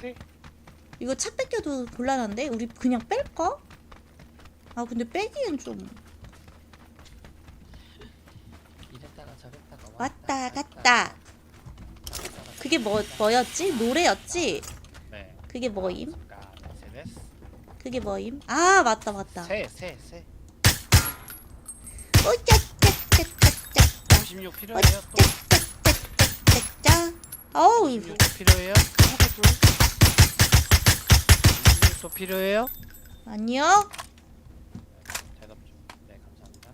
네. 이거 차 뺏겨도 곤란한데? 우리 그냥 뺄까? 아 근데 빼기엔 좀 이랬다가 저랬다가 왔다 갔다 그게 뭐, 뭐였지? 노래였지? 네 그게 뭐임? 잠깐 메세데스 그게 뭐임? 아 맞다 맞다 새새새 오짜짜짜짜짜 36 필요해요 또 짜짜짜짜 어우 36도 필요해요 또 필요해요? 아니요. 대답 좀 네 감사합니다.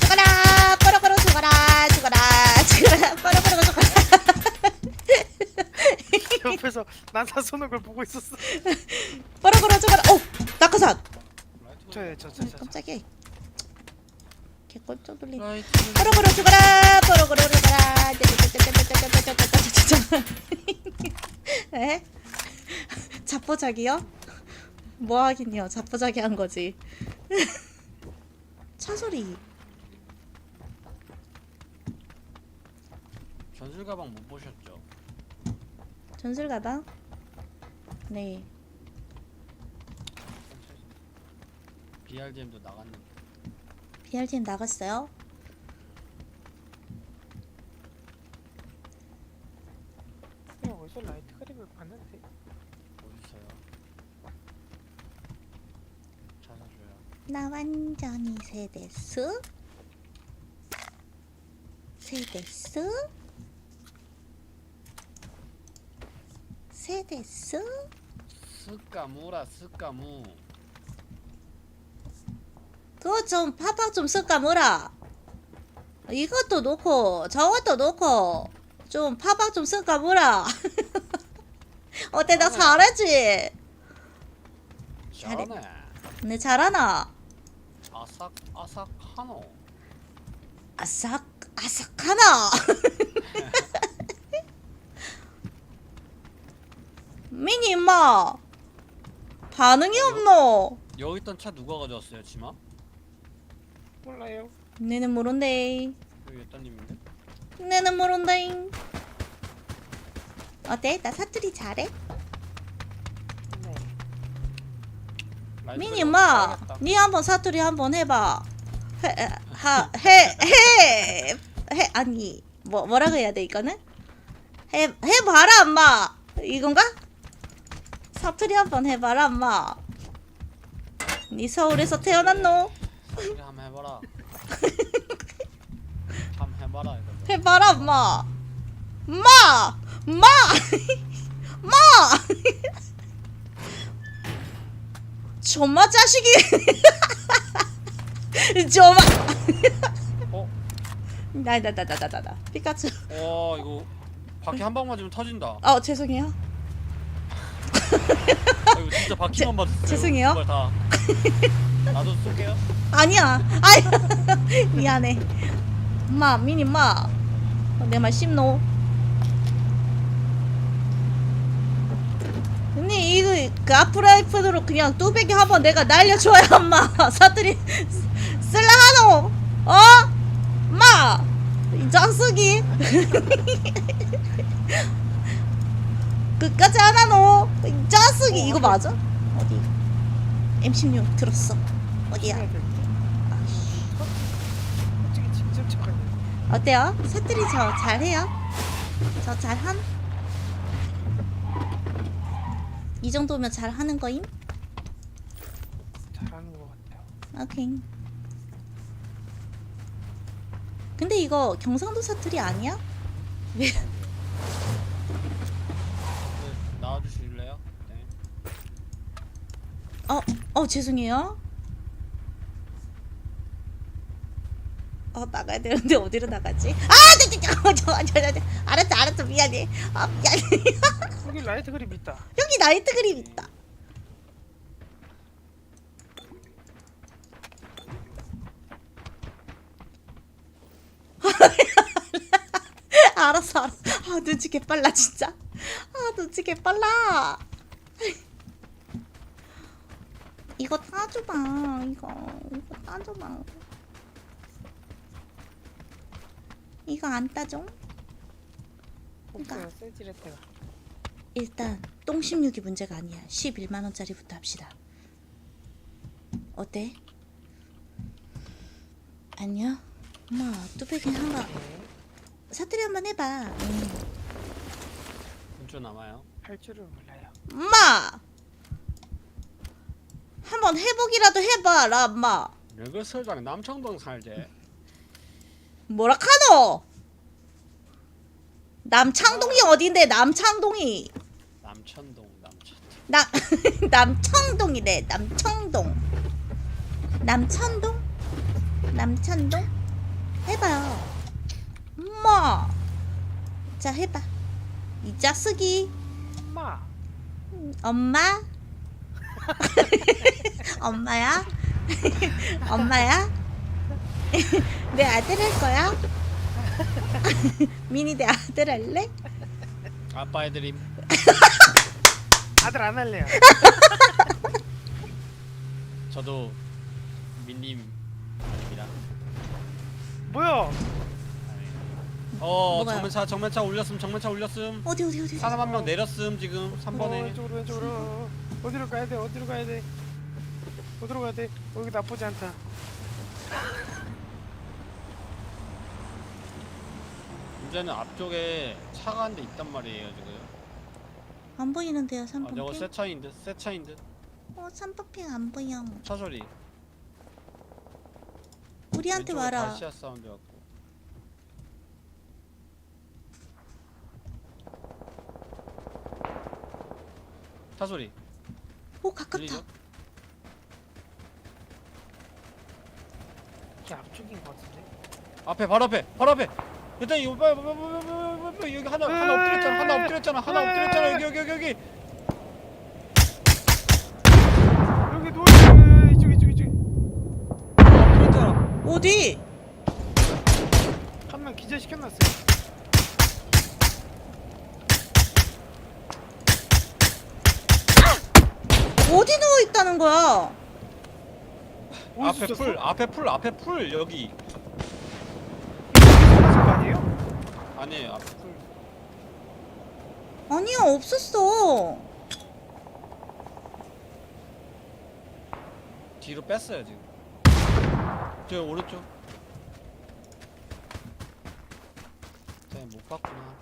죽어라! 뽀로뽀로 죽어라! 죽어라! 죽어라! 뽀로뽀로 죽어라! 옆에서 난사 쏘는 걸 보고 있었어. 뽀로뽀로 죽어라! 오! 낙하산! 저요, 저, 저, 저. 깜짝이야. 개꼴 쪼돌리 라이트 뽀로뽀로 죽어라! 뽀로뽀로 죽어라! 짜짜짜짜짜짜짜짜짜짜짜짜짜 에? 자포자기요? 뭐 하긴요 자포자기 한 거지 차 소리 전술 가방 못 보셨죠? 전술 가방? 네 BRDM도 나갔는데 BRTM 나갔어요? 그냥 어디서 라이트 그립을 봤는데. 어딨어요? 찾아줘요 나 완전히 세대스 세대스 세대스 스까무라 스까무. 그거 좀 팍팍 좀 쓸까 뭐라. 이것도 놓고 저것도 놓고 좀 팍팍 좀 쓸까 뭐라. 어때? 나 잘하지? 잘해. 잘하네. 네 잘하나? 아삭 아삭하노 아삭 아삭하나? 미니 임마 반응이 없노? 여기 있던 차 누가 가져왔어요 치마? 몰라요. 내는 모른데 여기 여따님인데? 내는 모른데 어때? 나 사투리 잘해? 네. 라이트 미니 그립 임마 써야겠다. 니 한번 사투리 한번 해봐. 해해해 해 아니 뭐 뭐라고 해야 돼 이거는? 해 해봐라 엄마. 이건가? 사투리 한번 해봐라 엄마. 니 서울에서 태어났노? 사투리 한번 해봐라. 한번 해봐라 이거 해봐라 엄마. 엄마! 엄마! 엄마 좀마 자식이 좀마 어? 나나나나나나 피카츄. 와 이거 바퀴 한방 맞으면 터진다. 어 죄송해요. 아, 이거 진짜 바퀴만 맞았어요. 죄송해요. 정말 다. 나도 쏠게요. 아니야. 아이 미안해. 엄마 미니 엄마. 내말 씹노 그 앞프라이팬으로 그냥 뚜배기 한번 내가 날려줘야 엄마 사투리 쓸라 하노 어? 엄마 이 자식이 끝까지 안 하노 이 자식이 이거 맞아? 어디 M16 들었어 어디야? 직접 착하네. 어때요? 사투리 저 잘해요? 저 잘함? 이 정도면 잘 하는 거임? 잘하는 것 같아요. 오케이. 근데 이거 경상도 사투리 아니야? 왜? 네, 나와주실래요? 네 어, 어 죄송해요. 어 나가야 되는데 어디로 나가지? 아, 저, 저, 저, 저, 저. 알았어, 알았어, 미안해. 아, 미안해. 여기 라이트 그립 있다. 여기 나이트 그림 있다. 알았어, 알았어. 아, 눈치 개빨라, 진짜. 아, 눈치 개빨라. 이거 따줘봐, 이거. 이거 따줘봐. 이거 안 따줘? 없어요. 세지레트가. 일단 똥 16이 문제가 아니야. 11만 원짜리부터 합시다. 어때? 아니요. 엄마 뚜껑이 한번 사투리 한번 해봐. 응. 몇주 남아요? 할 줄을 몰라요. 엄마 한번 해보기라도 해봐 라 엄마. 너그 서장 남청동 살제. 뭐라 카노? 남창동이 어딘데 남창동이? 남천동 남천. 남 남청동이래 남청동. 남천동? 남천동? 해봐요 엄마! 자 해봐. 이 자식이. 엄마. 엄마? 엄마야? 엄마야 내 아들 할 거야 미니 내 아들 할래 아빠 애드림. 아들 안 할래요. 저도 민님 아닙니다. 뭐야? 어 뭐가요? 정면차 정면차 올렸음 정면차 올렸음. 어디 어디 어디 사람 한 명 내렸음 지금 어, 3번에. 왼쪽으로 왼쪽으로. 어디로 가야 돼? 어디로 가야 돼? 어디로 가야 돼? 어, 여기 나쁘지 않다. 문제는 앞쪽에 차가 한 대 있단 말이에요 지금. 안 보이는데요 아 저거 3번 새 차인 듯, 새 차인 듯. 어 3번 핑 안 보여 차 소리. 우리한테 왼쪽에 와라 다시아 사운드 같고. 차 소리. 오 가깝다 들리죠? 이게 앞쪽인 것 같은데. 앞에 바로 앞에 바로 앞에. 일단 이거 빨리 빨리 빨리 빨리 빨리 빨리 여기 하나 하나 엎드렸잖아 하나 엎드렸잖아 하나 엎드렸잖아 여기 여기 여기 여기. 여기 누워 있어. 이쪽 이쪽 이쪽. 엎드렸잖아. 어디 한 명 기절 시켜놨어요. 어디 누워 있다는 거야 어디서 앞에? 풀 앞에 풀 앞에 풀 여기. 이거 거 아니에요? 아니에요 앞에 풀. 아니야 없었어 뒤로 뺐어요 지금. 저 오른쪽. 네, 못 봤구나.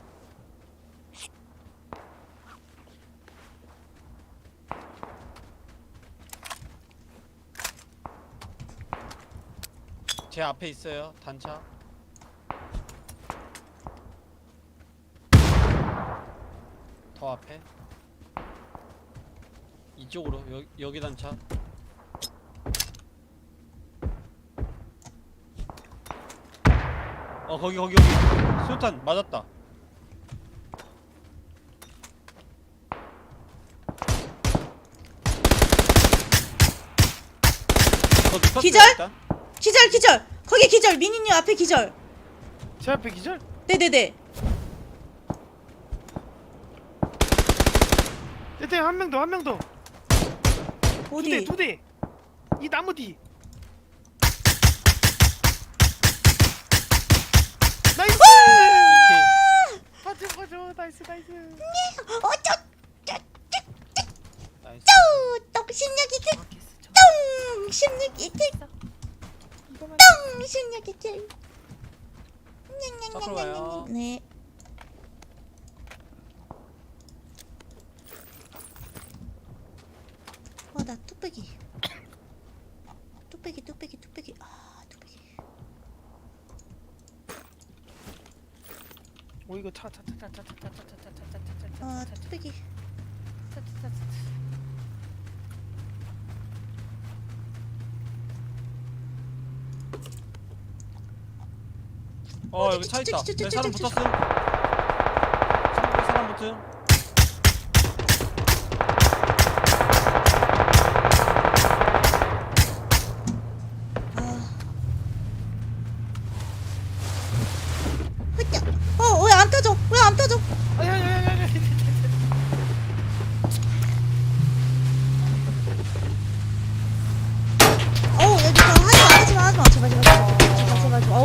제 앞에 있어요 단차. 더 앞에. 이쪽으로 여, 여기 단차. 어 거기 거기 거기 수탄 맞았다 저 눕혔어요, 기절? 기절 기절 거기 기절 미니님 앞에 기절 제 앞에 기절? 네네네 일단 한명 더, 한 명 더. 두 대, 어디 두 대. 이 나무 뒤. 나이스! 가져, 가져. 나이스, 나이스. 어쩌 나이스 똥 16이 아. 똥 16이 이거만. 똥 16이 앞으로 가요. 네 어, 나 뚝배기. 뚝배기, 뚝배기, 뚝배기. 아, 뚝배기. 오, 이거 차, 차, 차, 차, 차, 차, 차, 차, 차, 차, 차, 차, 차, 아, 차, 차, 뚝배기. 차, 차, 차, 차. 어 여기 차 있다 내 사람 붙었음 사람 아.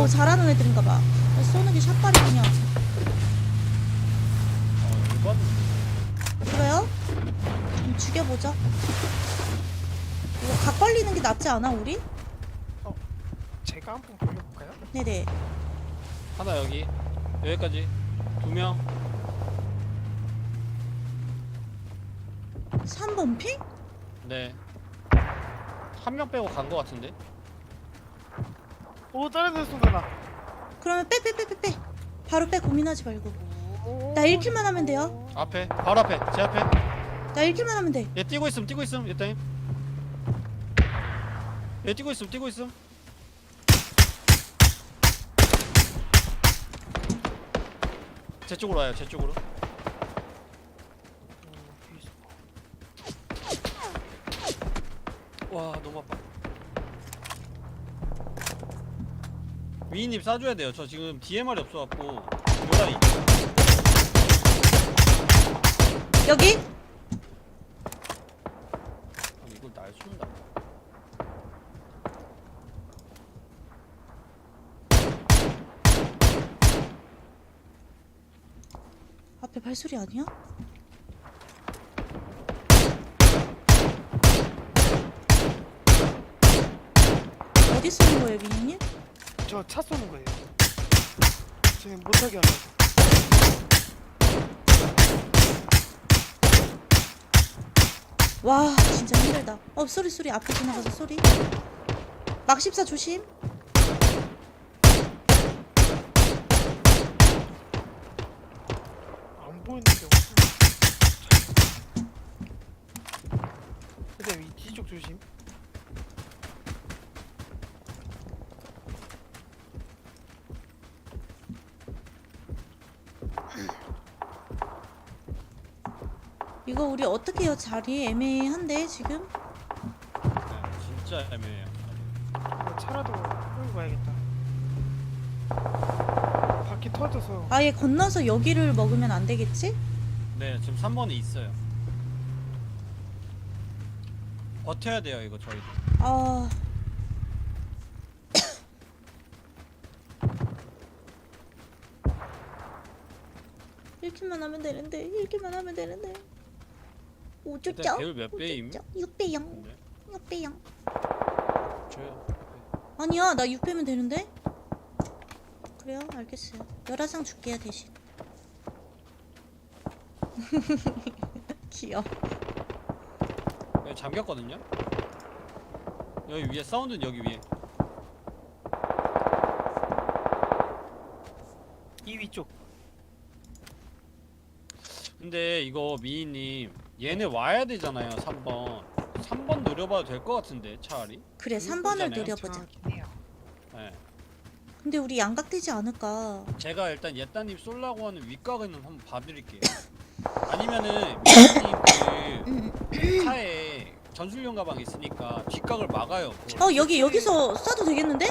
어우, 잘하는 애들인가 봐. 쏘는 게 샷발이군요. 어 1번 죽여보죠. 이거 각 벌리는 게 낫지 않아 우리? 제가 한번 돌려볼까요? 네네. 하나 여기 여기까지 두 명 3번 핑? 네. 한 명 빼고 간 거 같은데? 오 다른 데 쏜다 나 그러면 빼 빼 빼 빼 빼. 바로 빼 고민하지 말고. 오, 나 1킬만 하면 돼요. 앞에, 바로 앞에, 제 앞에. 나 1킬만 하면 돼. 얘 뛰고 있음, 뛰고 있음, 얘 따임. 얘 뛰고 있음, 뛰고 있음. 제 쪽으로 와요, 제 쪽으로. 위인님 싸줘야 돼요. 저 지금 DMR이 없어갖고 요라이. 여기? 아니, 이걸 날 쏜다. 앞에 발소리 아니야? 어디 쏘는 거예요, 미니님? 저 차 쏘는 거예요 지금 못하게 하려고 와, 진짜 힘들다. 어, 소리 소리 앞에 지나가서 소리. 막 십사 조심. 안 보이는데 어디 그다음 이 뒤쪽 조심 이거 우리 어떻게 해요? 자리 애매한데 지금? 네, 진짜 애매해요. 이거 차라도 끌고 가야겠다 바퀴 터져서 아예 건너서 여기를 먹으면 안 되겠지? 네, 지금 3번에 있어요. 버텨야 돼요, 이거 저희도. 아. 이렇게만 하면 되는데 이렇게만 하면 되는데 일단 5점 배율 몇 배임? 6배 0 네. 6배 0 저요. 아니야 나 6배면 되는데 그래요 알겠어요 열화상 줄게요 대신 귀여워 여기 잠겼거든요. 여기 위에 사운드는 여기 위에. 이 위쪽 근데 이거 미희님 얘네 와야 되잖아요. 3번. 3번 노려봐도 될 것 같은데 차라리. 그래 그거 3번을 있잖아요. 노려보자 해요 네. 근데 우리 양각되지 않을까 제가 일단 예따님 쏠라고 하는 윗각은 한번 봐드릴게요. 아니면은 미희님 그 차에 전술용 가방 있으니까 뒷각을 막아요. 그걸. 어 여기 여기서 쏴도 되겠는데?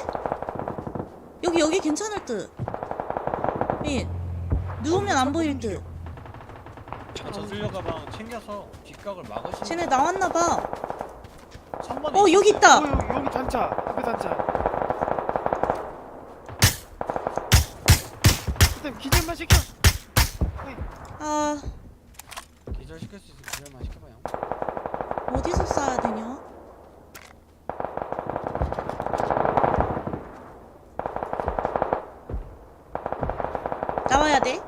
여기 여기 괜찮을 듯. 민 누우면 안 보일 듯. 그 전술용 가방 챙겨서 뒷각을 막으시면. 쟤네 나왔나 봐. 3번에 어 여기 어 있다. 여기, 여기 단차 앞에 단차 그다음 기절만 시켜 아 기절시킬 수 있으면 기절만 시켜봐요. 어디서 쏴야 되냐? 나와야 돼.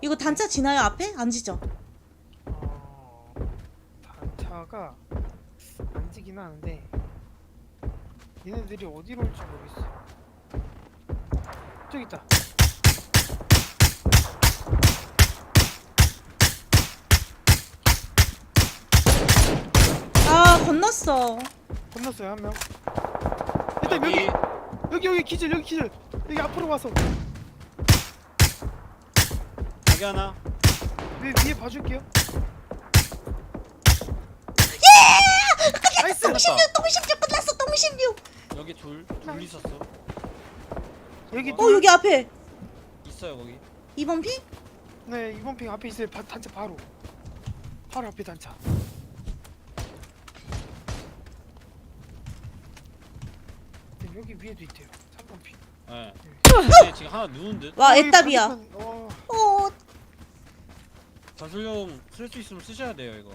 이거 단차 지나요 앞에? 안 지죠? 어, 단차가 안 지긴 하는데 얘네들이 어디로 올지 모르겠어 저기 있다 아 건넜어. 건넜어요 한 명 일단 여기 여기 여기 기절 여기 기절 여기 앞으로 와서 여기 하나. 위, 위에 봐줄게요 나이스 끝났다. 똥16 끝났어 똥 16. 여기 둘, 둘 있었어. 여기 어 여기 앞에 있어요 거기. 2번 핑? 네 이번 핑 앞에 있어요 바, 단차 바로 바로 앞에 단차 네, 여기 위에도 있대요 3번 핑 예. 근데 지금 하나 누운 듯. 와 애답이야. 어 전술용 쓸 수 있으면 쓰셔야 돼요 이거.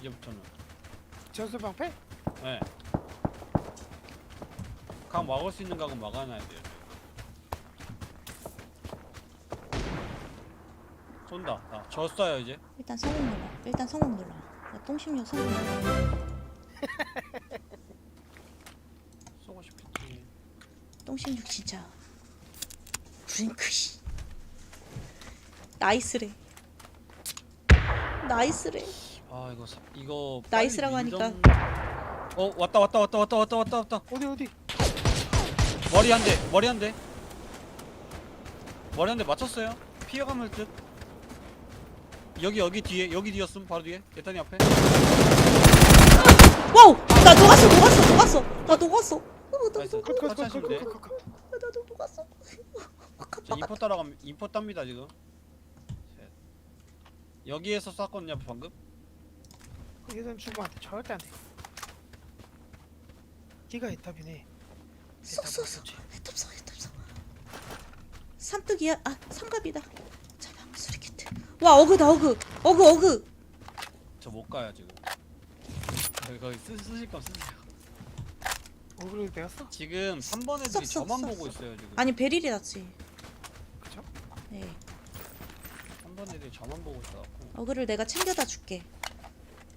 이제부터는. 전술 방패? 네. 각 막을 수 있는 각은 막아놔야 돼요. 쏜다. 아, 저 쏴요 이제. 일단 성공 눌러. 일단 성공 눌러. 나 똥심력 성공 눌러. 쏘고 싶겠지. 똥심육 진짜. 브링크 씨. 나이스래. 나이스래. 아 이거 사, 이거 나이스라고. 밀던- 어 왔다 왔다 왔다 왔다 왔다 왔다 왔다 어디 어디? 머리 한 대 머리 한 대 머리 한 대 맞췄어요 피해감을 듯 여기 여기 뒤에 여기 뒤였음 바로 뒤에 예탄이 앞에 와우! 나 녹았어, 녹았어, 녹았어. 나 녹았어. 어, 나 나이스. 녹았어. 컷 컷 컷 컷컷. 나도 녹았어. 저 인포 따라가면 인포 땁니다 지금 셋. 여기에서 쐈거든요 방금 예전 주부한테 절대 안 돼. 기가 애탑이네. 쏙 쏙 쏙. 해탑서, 해탑서. 삼뚝이야. 아, 삼갑이다. 자, 방 수리 키트. 와, 어그다, 어그. 어그, 어그. 저 못 가요 지금 거기 거기 쓰, 쓰실 건 쓰세요 오그로 되었어? 지금 3번 애들이 쏙, 쏙, 저만 쏙, 보고 쏙. 있어요 지금 아니, 베릴이 낫지. 그쵸? 네. 3번 애들이 저만 보고 있어갖고 어그를 내가 챙겨다 줄게.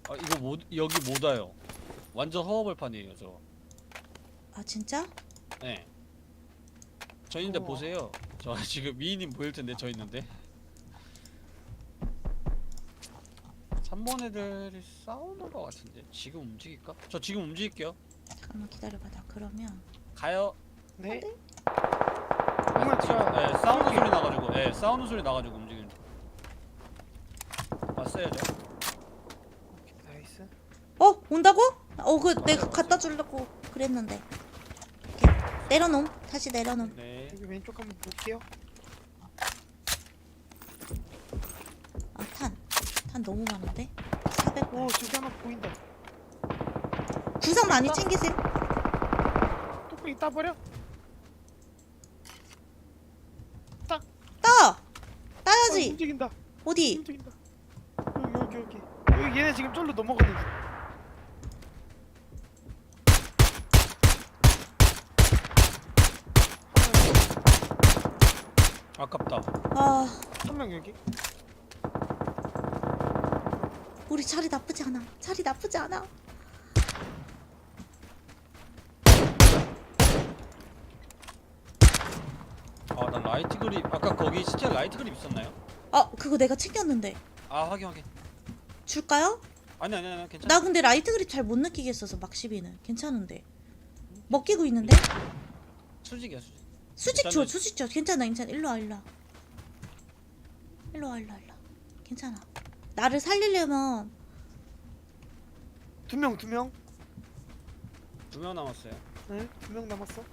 아 이거 못 여기 못 와요 완전 허허벌판이에요 저 아, 진짜? 네. 저 있는데 우와. 보세요. 저 지금 미인님 보일 텐데 저 있는데. 3번 애들이 싸우는 것 같은데 지금 움직일까? 저 지금 움직일게요. 잠깐만 기다려봐. 나 그러면. 가요. 네. 네. 정말 자. 네, 싸우는 소리 나가지고, 네, 싸우는 소리 나가지고 움직이 저. 나이스. 어, 온다고? 어, 그 내가 갖다 주려고 그랬는데. 오케이. 내려놓음. 다시 내려놓음. 네. 여기 왼쪽 한번 볼게요. 아, 탄. 탄 너무 많은데? 400. 오 저기 하나 보인다. 구상 많이 챙기세요. 뚝배기 따버려? 따! 어, 따야지. 움직인다. 어디? 움직인다. 얘네 지금 쫄로 넘어가는데. 아깝다. 아, 한명 여기. 우리 자리 나쁘지 않아. 자리 나쁘지 않아. 아, 나 라이트 그립. 아까 거기 시체 라이트 그립 있었나요? 아, 그거 내가 챙겼는데. 아, 확인 확인. 줄까요? 아니 아니 아니 괜찮아. 나 근데 라이트 그립 잘 못 느끼겠어서 막시비는 괜찮은데. 먹기고 있는데? 수직이야 수직. 수직 줘, 수직 줘. 괜찮아, 괜찮아. 일로 와, 일로 와. 일로 와, 일로 와, 일로 와. 괜찮아. 나를 살리려면 두 명, 두 명. 두 명 남았어요. 네, 두 명 남았어.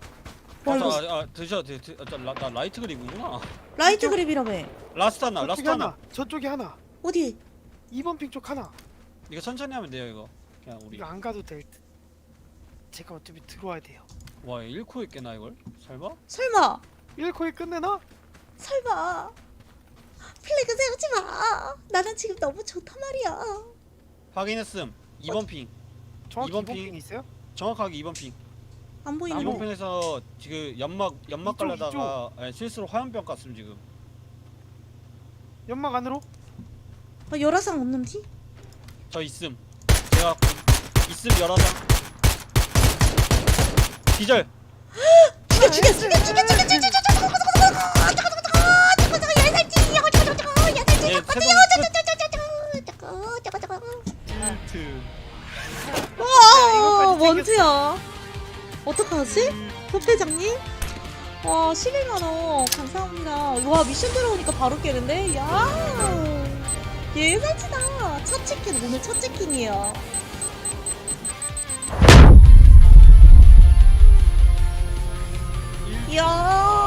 와, 아, 저, 아, 아, 드셔, 드, 드, 아, 저, 라, 나 라이트 그립이구나. 라이트 그립이라며. 라스트 하나, 저쪽에 라스트 하나. 하나. 저쪽에 하나. 어디? 2번 핑 쪽 하나. 이거 천천히 하면 돼요, 이거. 그냥 우리. 이거 안 가도 될 듯. 제가 어차피 들어와야 돼요. 와, 1코 있겠나 이걸? 설마? 설마? 1코에 끝내나? 설마? 플래그 세우지 마. 나는 지금 너무 좋단 말이야. 확인했음. 2번 핑. 정확히 이번 2번 핑. 핑 있어요? 정확하게 2번 핑. 안 보이는 나무. 이번 핑에서 지금 연막 연막 이쪽, 깔려다가 예, 실수로 화염병 깠음 지금. 연막 안으로? 어, 열화상 없는지? 저 있음. 제가 있음 열화상. 기절. 죽여 죽여 죽여 죽여 죽여 죽여 죽여 예, 세동 끝. 와 원투야 어떡하지? 부회장님? 와 11만원 감사합니다 와 미션 들어오니까 바로 깨는데? 야 예사치다 첫 치킨 오늘 첫 치킨이야 이야